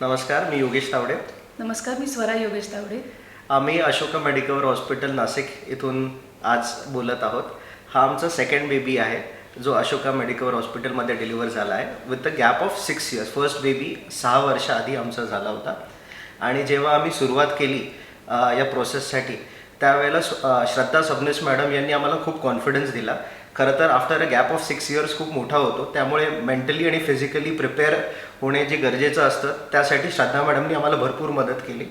नमस्कार मी योगेश तावडे. नमस्कार मी स्वरा योगेश तावडे. आम्ही अशोका मेडिकल हॉस्पिटल नाशिक इथून आज बोलत आहोत. हा आमचा सेकंड बेबी आहे जो अशोका मेडिकल हॉस्पिटलमध्ये डिलिव्हर झाला आहे. With the gap of six years first baby सहा वर्ष आधी आमचा झाला होता. आणि जेव्हा आम्ही सुरुवात केली या प्रोसेससाठी त्यावेळेला श्रद्धा सबनीस मॅडम यांनी आम्हाला खूप कॉन्फिडन्स दिला. खरं तर after a gap of six years खूप मोठा होतो. त्यामुळे मेंटली आणि फिजिकली प्रिपेअर होणे जे गरजेचं असतं त्यासाठी श्रद्धा मॅडमनी आम्हाला भरपूर मदत केली.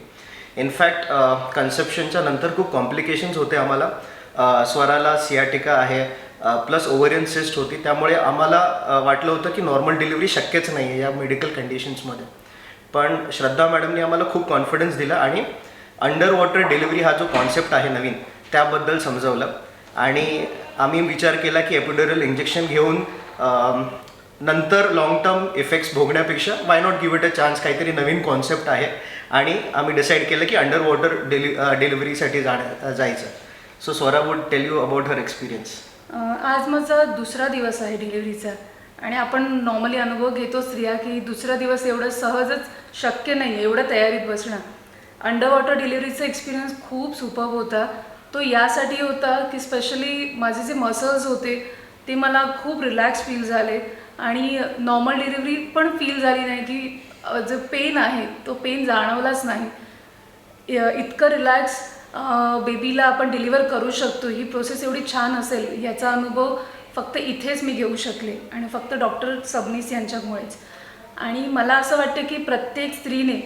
इनफॅक्ट कन्सेप्शनच्या नंतर खूप कॉम्प्लिकेशन्स होते आम्हाला. स्वराला सियाटिका आहे प्लस ओव्हरियन सिस्ट होती. त्यामुळे आम्हाला वाटलं होतं की नॉर्मल डिलिव्हरी शक्यच नाही आहे या मेडिकल कंडिशन्समध्ये पण श्रद्धा मॅडमनी आम्हाला खूप कॉन्फिडन्स दिला आणि अंडर वॉटर डिलिव्हरी हा जो कॉन्सेप्ट आहे नवीन त्याबद्दल समजवलं. आणि आम्ही विचार केला की एपिडोरल इंजेक्शन घेऊन नंतर long term effects भोगण्यापेक्षा why not give it a chance काहीतरी नवीन कॉन्सेप्ट आहे. आणि आम्ही डिसाईड केलं की अंडर वॉटर डिलि डिलिव्हरीसाठी जाण्या जायचं. So Swara would tell you about her experience आज माझा दुसरा दिवस आहे डिलिव्हरीचा आणि आपण नॉर्मली अनुभव घेतो स्त्रिया की दुसरा दिवस एवढं सहजच शक्य नाही आहे एवढं तयारीत बसणं. अंडर वॉटर डिलिव्हरीचा एक्सपिरियन्स खूप सुपर होता. तो यासाठी होता की स्पेशली माझे जे मसल्स होते ते मला खूप रिलॅक्स फील झाले. आणि नॉर्मल डिलिव्हरी पण फील झाली नाही की जो पेन आहे तो पेन जाणवलाच नाही. इतकं रिलॅक्स बेबीला आपण डिलिव्हर करू शकतो. ही प्रोसेस एवढी छान असेल याचा अनुभव फक्त इथेच मी घेऊ शकले आणि फक्त डॉक्टर सबनीस यांच्यामुळेच. आणि मला असं वाटतं की प्रत्येक स्त्रीने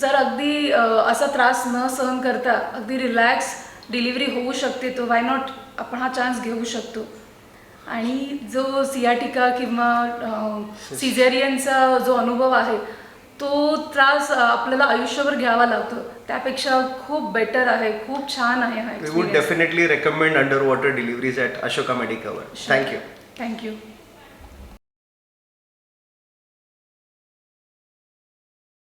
जर अगदी असा त्रास न सहन करता अगदी रिलॅक्स डिलिव्हरी होऊ शकते तो वाय नॉट आपण हा चान्स घेऊ शकतो. आणि जो सियाटिका किंवा सिझेरियनचा जो अनुभव आहे तो त्रास आपल्याला आयुष्यभर घ्यावा लागतो. त्यापेक्षा खूप बेटर आहे खूप छान आहे हा would definitely recommend under water deliveries at Ashoka medical thank you thank you